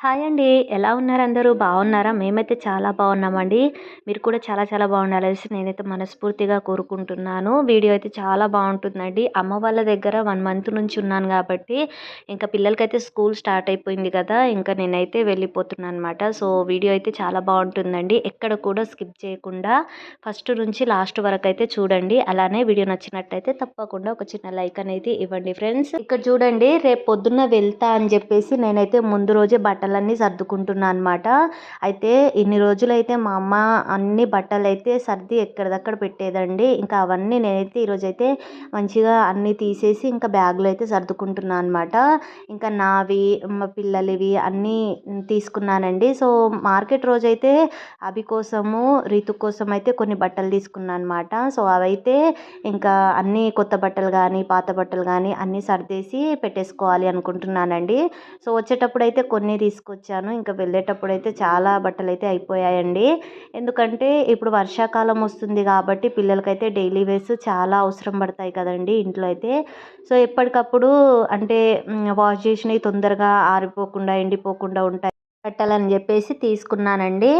Hi అండి. ఎలా ఉన్నారు అందరూ? బాగున్నారా? మేమైతే చాలా బాగున్నామండి. మీరు కూడా చాలా చాలా బాగుండాలనేసి నేనైతే మనస్ఫూర్తిగా కోరుకుంటున్నాను. వీడియో అయితే చాలా బాగుంటుందండి. అమ్మ వాళ్ళ దగ్గర వన్ మంత్ నుంచి ఉన్నాను కాబట్టి ఇంకా పిల్లలకైతే స్కూల్ స్టార్ట్ అయిపోయింది కదా ఇంకా నేనైతే వెళ్ళిపోతున్నాను అనమాట సో వీడియో అయితే చాలా బాగుంటుందండి. ఎక్కడ కూడా స్కిప్ చేయకుండా ఫస్ట్ నుంచి లాస్ట్ వరకు అయితే చూడండి. అలానే వీడియో నచ్చినట్టయితే తప్పకుండా ఒక చిన్న లైక్ అనేది ఇవ్వండి ఫ్రెండ్స్. ఇక్కడ చూడండి రేపు పొద్దున్న వెళ్తా అని చెప్పేసి నేనైతే ముందు రోజే బట్టలు బట్టలన్నీ సర్దుకుంటున్నాను అనమాట అయితే ఇన్ని రోజులైతే మా అమ్మ అన్ని బట్టలు అయితే సర్ది ఎక్కడిదక్కడ పెట్టేదండి. ఇంకా అవన్నీ నేనైతే ఈరోజైతే మంచిగా అన్నీ తీసేసి ఇంకా బ్యాగ్లో అయితే సర్దుకుంటున్నాను అనమాట ఇంకా నావి మా పిల్లలవి అన్నీ తీసుకున్నానండి. సో మార్కెట్ రోజైతే అభి కోసము రీతు కోసం అయితే కొన్ని బట్టలు తీసుకున్నాను అనమాట సో అవైతే ఇంకా అన్నీ కొత్త బట్టలు కానీ పాత బట్టలు కానీ అన్నీ సర్దేసి పెట్టేసుకోవాలి అనుకుంటున్నానండి. సో వచ్చేటప్పుడు అయితే కొన్ని తీసుకు తీసుకొచ్చాను. ఇంకా వెళ్ళేటప్పుడు అయితే చాలా బట్టలు అయితే అయిపోయాయండి. ఎందుకంటే ఇప్పుడు వర్షాకాలం వస్తుంది కాబట్టి పిల్లలకైతే డైలీ వేస్ చాలా అవసరం పడతాయి కదండి ఇంట్లో అయితే. సో ఎప్పటికప్పుడు అంటే వాష్ చేసినవి తొందరగా ఆరిపోకుండా ఎండిపోకుండా ఉంటాయి. పెట్టాలని చెప్పేసి తీసుకున్నానండి.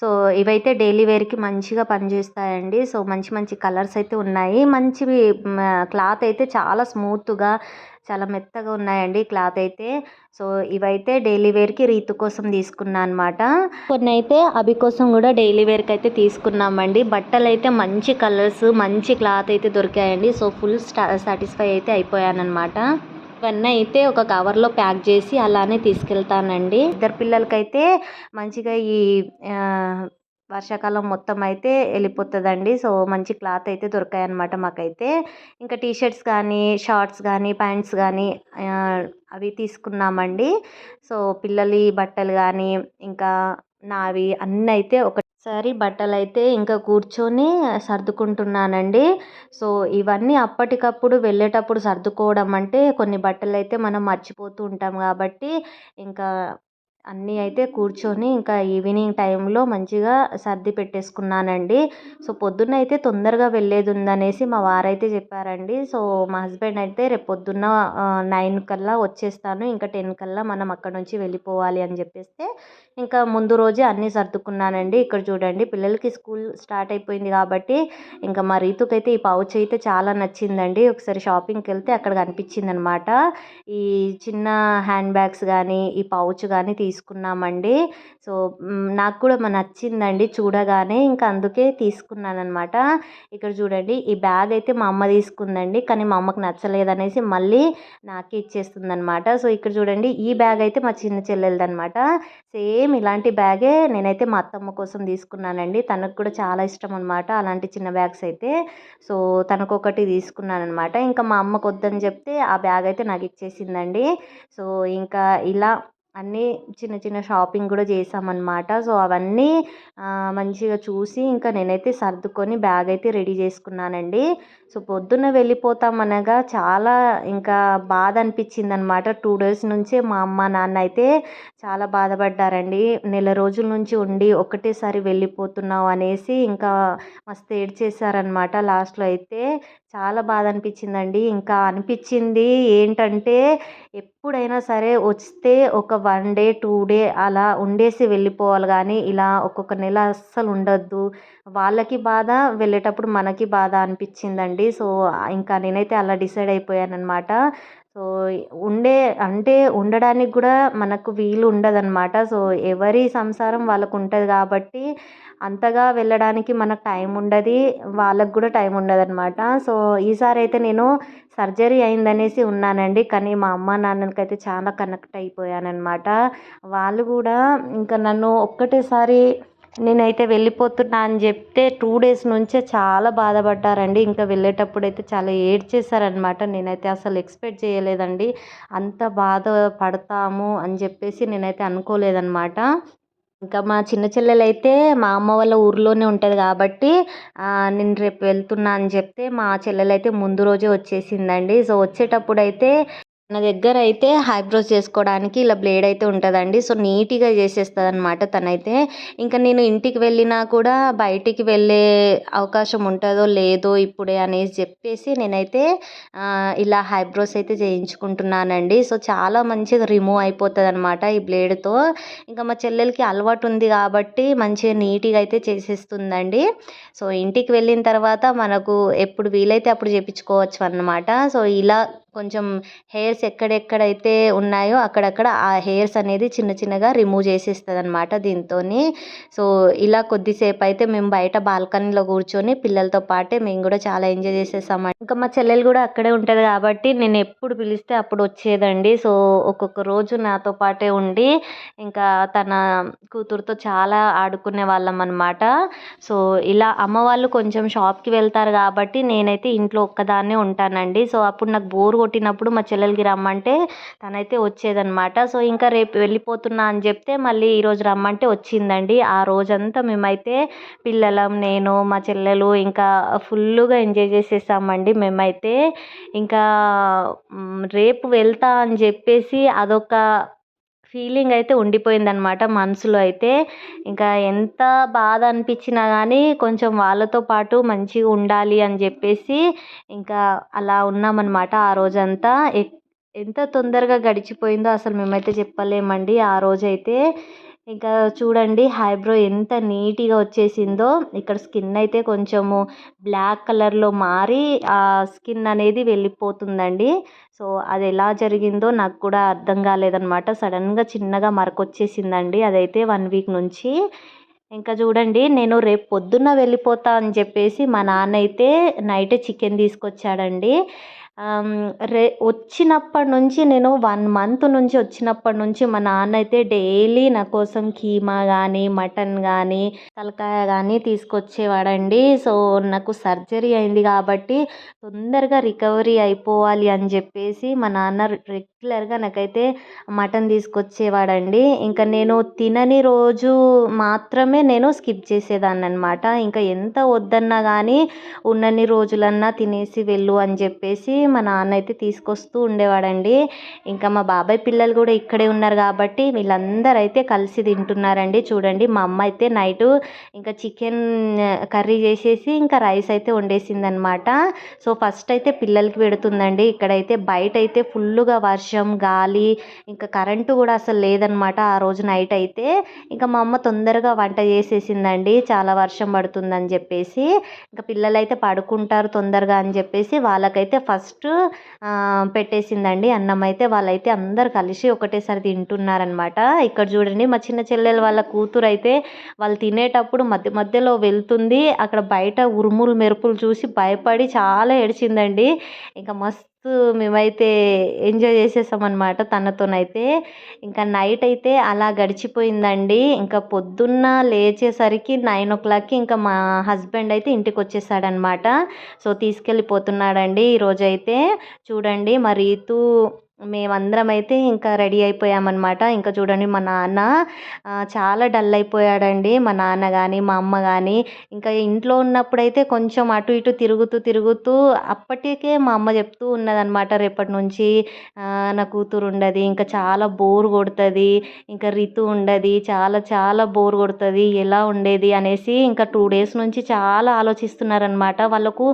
సో ఇవైతే డైలీ వేర్కి మంచిగా పనిచేస్తాయండి. సో మంచి మంచి కలర్స్ అయితే ఉన్నాయి. మంచివి క్లాత్ అయితే చాలా స్మూత్గా చాలా మెత్తగా ఉన్నాయండి క్లాత్ అయితే. సో ఇవైతే డైలీ వేర్కి రీతు కోసం తీసుకున్నా అనమాట కొన్ని అయితే అభి కోసం కూడా డైలీ వేర్కి అయితే తీసుకున్నామండి. బట్టలు అయితే మంచి కలర్స్ మంచి క్లాత్ అయితే దొరికాయండి. సో ఫుల్ సాటిస్ఫై అయితే అయిపోయానమాట ఇవన్నీ అయితే ఒక కవర్లో ప్యాక్ చేసి అలానే తీసుకెళ్తానండి. ఇద్దరు పిల్లలకైతే మంచిగా ఈ వర్షాకాలం మొత్తం అయితే వెళ్ళిపోతుందండి. సో మంచి క్లాత్ అయితే దొరికాయి అనమాట మాకైతే. ఇంకా టీ షర్ట్స్ కానీ షార్ట్స్ కానీ ప్యాంట్స్ కానీ అవి తీసుకున్నామండి. సో పిల్లలి బట్టలు కానీ ఇంకా నావి అన్నీ అయితే ఒకసారి బట్టలు అయితే ఇంకా కూర్చొని సర్దుకుంటున్నానండి. సో ఇవన్నీ అప్పటికప్పుడు వెళ్ళేటప్పుడు సర్దుకోవడం అంటే కొన్ని బట్టలు అయితే మనం మర్చిపోతూ ఉంటాం కాబట్టి ఇంకా అన్నీ అయితే కూర్చొని ఇంకా ఈవినింగ్ టైంలో మంచిగా సర్ది పెట్టేసుకున్నానండి. సో పొద్దున్న అయితే తొందరగా వెళ్ళేది ఉందనేసి మా వారైతే చెప్పారండి. సో మా హస్బెండ్ అయితే రేపు పొద్దున్న నైన్ కల్లా వచ్చేస్తాను. ఇంకా టెన్ కల్లా మనం అక్కడ నుంచి వెళ్ళిపోవాలి అని చెప్పేస్తే ఇంకా ముందు రోజే అన్నీ సర్దుకున్నానండి. ఇక్కడ చూడండి పిల్లలకి స్కూల్ స్టార్ట్ అయిపోయింది కాబట్టి ఇంకా మా రీతుకైతే ఈ పౌచ్ అయితే చాలా నచ్చిందండి. ఒకసారి షాపింగ్కి వెళ్తే అక్కడ కనిపించింది అనమాట ఈ చిన్న హ్యాండ్ బ్యాగ్స్ కానీ ఈ పౌచ్ కానీ తీసుకున్నామండి. సో నాకు కూడా నచ్చిందండి చూడగానే. ఇంకా అందుకే తీసుకున్నాను అనమాట ఇక్కడ చూడండి ఈ బ్యాగ్ అయితే మా అమ్మ తీసుకుందండి. కానీ మా అమ్మకు నచ్చలేదనేసి మళ్ళీ నాకే ఇచ్చేస్తుంది అనమాట సో ఇక్కడ చూడండి ఈ బ్యాగ్ అయితే మా చిన్న చెల్లెలది అనమాట సేమ్ ఇలాంటి బ్యాగే నేనైతే మా అత్తమ్మ కోసం తీసుకున్నానండి. తనకు కూడా చాలా ఇష్టం అనమాట అలాంటి చిన్న బ్యాగ్స్ అయితే. సో తనకు ఒకటి తీసుకున్నాను అనమాట ఇంకా మా అమ్మకు వద్దని చెప్తే ఆ బ్యాగ్ అయితే నాకు ఇచ్చేసిందండి సో ఇంకా ఇలా అన్నీ చిన్న చిన్న షాపింగ్ కూడా చేసామన్నమాట. సో అవన్నీ మంచిగా చూసి ఇంకా నేనైతే సర్దుకొని బ్యాగ్ అయితే రెడీ చేసుకున్నానండి. సో పొద్దున్న వెళ్ళిపోతామనగా చాలా ఇంకా బాధ అనిపించింది అనమాట టూ డేస్ నుంచే మా అమ్మ నాన్న అయితే చాలా బాధపడ్డారండి. నెల రోజుల నుంచి ఉండి ఒకటేసారి వెళ్ళిపోతున్నావు అనేసి ఇంకా మస్తు ఏడ్చేసారనమాట లాస్ట్లో అయితే. చాలా బాధ అనిపించిందండి. ఇంకా అనిపించింది ఏంటంటే ఎప్పుడైనా సరే వస్తే ఒక వన్ డే టూ డే అలా ఉండేసి వెళ్ళిపోవాలి. కానీ ఇలా ఒక్కొక్క నెల అస్సలు ఉండొద్దు. వాళ్ళకి బాధ వెళ్ళేటప్పుడు మనకి బాధ అనిపించిందండి. సో ఇంకా నేనైతే అలా డిసైడ్ అయిపోయాను అనమాట సో ఉండే అంటే ఉండడానికి కూడా మనకు వీలు ఉండదన్నమాట. సో ఎవరి సంసారం వాళ్ళకు ఉంటుంది కాబట్టి అంతగా వెళ్ళడానికి మనకు టైం ఉండదు వాళ్ళకు కూడా టైం ఉండదన్నమాట. సో ఈసారి అయితే నేను సర్జరీ అయిందనేసి ఉన్నానండి. కానీ మా అమ్మ నాన్నలకైతే చాలా కనెక్ట్ అయిపోయానమాట వాళ్ళు కూడా ఇంకా నన్ను ఒక్కటేసారి నేనైతే వెళ్ళిపోతున్నా అని చెప్తే టూ డేస్ నుంచే చాలా బాధపడ్డారండి. ఇంకా వెళ్ళేటప్పుడు అయితే చాలా ఏడ్చేసారనమాట నేనైతే అసలు ఎక్స్పెక్ట్ చేయలేదండి. అంత బాధ పడతాము అని చెప్పేసి నేనైతే అనుకోలేదన్నమాట. ఇంకా మా చిన్న చెల్లెలు అయితే మా అమ్మ వాళ్ళ ఊర్లోనే ఉంటుంది కాబట్టి నేను రేపు వెళ్తున్నా అని చెప్తే మా చెల్లెలు అయితే ముందు రోజే వచ్చేసిందండి. సో వచ్చేటప్పుడు అయితే నా దగ్గర అయితే హైబ్రోస్ చేసుకోవడానికి ఇలా బ్లేడ్ అయితే ఉంటుందండి. సో నీట్గా చేసేస్తుంది అనమాట తనైతే. ఇంకా నేను ఇంటికి వెళ్ళినా కూడా బయటికి వెళ్ళే అవకాశం ఉంటుందో లేదో ఇప్పుడే అనేసి చెప్పేసి నేనైతే ఇలా హైబ్రోస్ అయితే చేయించుకుంటున్నానండి. సో చాలా మంచిగా రిమూవ్ అయిపోతుంది అనమాట ఈ బ్లేడ్తో. ఇంకా మా చెల్లెలకి అలవాటు ఉంది కాబట్టి మంచిగా నీట్గా అయితే చేసేస్తుందండి. సో ఇంటికి వెళ్ళిన తర్వాత మనకు ఎప్పుడు వీలైతే అప్పుడు చేయించుకోవచ్చు అన్నమాట సో ఇలా కొంచెం హెయిర్స్ ఎక్కడెక్కడైతే ఉన్నాయో అక్కడక్కడ ఆ హెయిర్స్ అనేది చిన్న చిన్నగా రిమూవ్ చేసేస్తుంది అనమాట దీంతో సో ఇలా కొద్దిసేపు అయితే మేము బయట బాల్కనీలో కూర్చొని పిల్లలతో పాటే మేము కూడా చాలా ఎంజాయ్ చేసేసామండి. ఇంకా మా చెల్లెలు కూడా అక్కడే ఉంటుంది కాబట్టి నేను ఎప్పుడు పిలిస్తే అప్పుడు వచ్చేదండి. సో ఒక్కొక్క రోజు నాతో పాటే ఉండి ఇంకా తన కూతురుతో చాలా ఆడుకునే వాళ్ళం అనమాట సో ఇలా అమ్మ వాళ్ళు కొంచెం షాప్కి వెళ్తారు కాబట్టి నేనైతే ఇంట్లో ఒక్కదాన్నే ఉంటానండి. సో అప్పుడు నాకు బోర్ కొట్టినప్పుడు మా చెల్లెలకి రమ్మంటే తనైతే వచ్చేదనమాట సో ఇంకా రేపు వెళ్ళిపోతున్నా అని చెప్తే మళ్ళీ ఈరోజు రమ్మంటే వచ్చిందండి. ఆ రోజంతా మేమైతే పిల్లలం నేను మా చెల్లెలు ఇంకా ఫుల్గా ఎంజాయ్ చేసేసామండి. మేమైతే ఇంకా రేపు వెళ్తా అని చెప్పేసి అదొక ఫీలింగ్ అయితే ఉండిపోయిందనమాట మనసులో అయితే. ఇంకా ఎంత బాధ అనిపించినా కానీ కొంచెం వాళ్ళతో పాటు మంచిగా ఉండాలి అని చెప్పేసి ఇంకా అలా ఉన్నామన్నమాట ఆ రోజంతా. ఎంత తొందరగా గడిచిపోయిందో అసలు మేమైతే చెప్పలేమండి. ఆ రోజైతే ఇంకా చూడండి ఐబ్రో ఎంత నీట్గా వచ్చేసిందో. ఇక్కడ స్కిన్ అయితే కొంచెము బ్లాక్ కలర్లో మారి ఆ స్కిన్ అనేది వెళ్ళిపోతుందండి. సో అది ఎలా జరిగిందో నాకు కూడా అర్థం కాలేదన్నమాట. సడన్గా చిన్నగా మరకొచ్చేసిందండి అదైతే వన్ వీక్ నుంచి. ఇంకా చూడండి నేను రేపు పొద్దున్న వెళ్ళిపోతా అని చెప్పేసి మా నాన్న అయితే నైటే చికెన్ తీసుకొచ్చాడండి. రే వచ్చినప్పటి నుంచి నేను వన్ మంత్ నుంచి వచ్చినప్పటి నుంచి మా నాన్న అయితే డైలీ నా కోసం కీమా కానీ మటన్ కానీ తలకాయ కానీ తీసుకొచ్చేవాడండి. సో నాకు సర్జరీ అయింది కాబట్టి తొందరగా రికవరీ అయిపోవాలి అని చెప్పేసి మా నాన్న పర్టికులర్గా నాకైతే మటన్ తీసుకొచ్చేవాడండి. ఇంకా నేను తినని రోజు మాత్రమే నేను స్కిప్ చేసేదాన్ని అనమాట ఇంకా ఎంత వద్దన్నా కానీ ఉన్నన్ని రోజులన్నా తినేసి వెళ్ళు అని చెప్పేసి మా నాన్న అయితే తీసుకొస్తూ ఉండేవాడండి. ఇంకా మా బాబాయ్ పిల్లలు కూడా ఇక్కడే ఉన్నారు కాబట్టి వీళ్ళందరూ అయితే కలిసి తింటున్నారండి. చూడండి మా అమ్మ అయితే నైటు ఇంకా చికెన్ కర్రీ చేసేసి ఇంకా రైస్ అయితే వండేసింది అనమాట సో ఫస్ట్ అయితే పిల్లలకి పెడుతుందండి. ఇక్కడైతే బయట అయితే ఫుల్గా వర్షం వర్షం గాలి ఇంకా కరెంటు కూడా అసలు లేదనమాట ఆ రోజు నైట్ అయితే. ఇంకా మా అమ్మ తొందరగా వంట చేసేసిందండి. చాలా వర్షం పడుతుందని చెప్పేసి. ఇంకా పిల్లలైతే పడుకుంటారు తొందరగా అని చెప్పేసి వాళ్ళకైతే ఫస్ట్ పెట్టేసిందండి. అన్నం అయితే వాళ్ళైతే అందరు కలిసి ఒకటేసారి తింటున్నారనమాట. ఇక్కడ చూడండి మా చిన్న చెల్లెలు వాళ్ళ కూతురు అయితే వాళ్ళు తినేటప్పుడు మధ్య మధ్యలో వెళ్తుంది. అక్కడ బయట ఉరుములు మెరుపులు చూసి భయపడి చాలా ఏడిచిందండి. ఇంకా మస్తు మేమైతే ఎంజాయ్ చేసేసామన్నమాట తనతోనైతే. ఇంకా నైట్ అయితే అలా గడిచిపోయిందండి. ఇంకా పొద్దున్న లేచేసరికి నైన్ ఓ క్లాక్కి ఇంకా మా హస్బెండ్ అయితే ఇంటికి వచ్చేసాడనమాట సో తీసుకెళ్ళిపోతున్నాడండి ఈరోజైతే. చూడండి మరి రీతు మేమందరం అయితే ఇంకా రెడీ అయిపోయామన్నమాట. ఇంకా చూడండి మా నాన్న చాలా డల్ అయిపోయాడండి. మా నాన్న కానీ మా అమ్మ కానీ ఇంకా ఇంట్లో ఉన్నప్పుడైతే కొంచెం అటు ఇటు తిరుగుతూ తిరుగుతూ అప్పటికే మా అమ్మ చెప్తూ ఉన్నదనమాట రేపటి నుంచి నా కూతురు ఉండదు. ఇంకా చాలా బోర్ కొడుతుంది. ఇంకా రితు ఉండదు. చాలా చాలా బోర్ కొడుతుంది. ఎలా ఉండేది అనేసి ఇంకా టూ డేస్ నుంచి చాలా ఆలోచిస్తున్నారనమాట వాళ్ళకు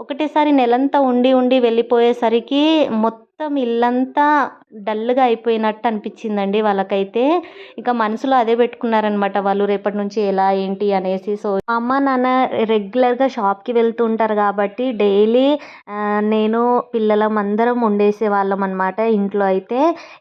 ఒకటేసారి నెలంతా ఉండి ఉండి వెళ్ళిపోయేసరికి మొత్తం మొత్తం ఇల్లంతా డల్గా అయిపోయినట్టు అనిపించిందండి వాళ్ళకైతే. ఇంకా మనసులో అదే పెట్టుకున్నారనమాట వాళ్ళు రేపటి నుంచి ఎలా ఏంటి అనేసి. సో మా అమ్మ నాన్న రెగ్యులర్గా షాప్కి వెళ్తూ ఉంటారు కాబట్టి డైలీ నేను పిల్లలం అందరం ఉండేసే వాళ్ళం అనమాట ఇంట్లో అయితే.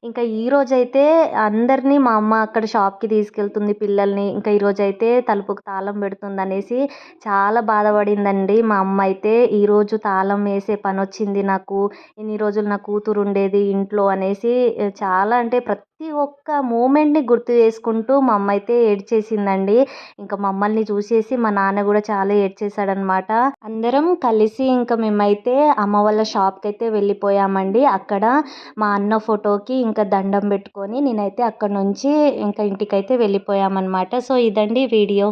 ఇంకా ఈరోజు అయితే అందరినీ మా అమ్మ అక్కడ షాప్కి తీసుకెళ్తుంది పిల్లల్ని. ఇంకా ఈరోజు అయితే తలుపుకు తాళం పెడుతుంది అనేసి చాలా బాధపడిందండి మా అమ్మ అయితే. ఈరోజు తాళం వేసే పని వచ్చింది నాకు. ఇన్ని రోజులు నా కూతురు ఉండేది ఇంట్లో అనేసి చాలా అంటే ప్రతి ఒక్క మూమెంట్ని గుర్తు చేసుకుంటూ మా అమ్మ అయితే ఏడ్చేసిందండి. ఇంకా మమ్మల్ని చూసేసి మా నాన్న కూడా చాలా ఏడ్చేసాడనమాట అందరం కలిసి ఇంకా మేమైతే అమ్మ వాళ్ళ షాప్కి అయితే వెళ్ళిపోయామండి. అక్కడ మా అన్న ఫోటోకి ఇంకా దండం పెట్టుకొని నేనైతే అక్కడ నుంచి ఇంకా ఇంటికైతే వెళ్ళిపోయామన్నమాట సో ఇదండి వీడియో.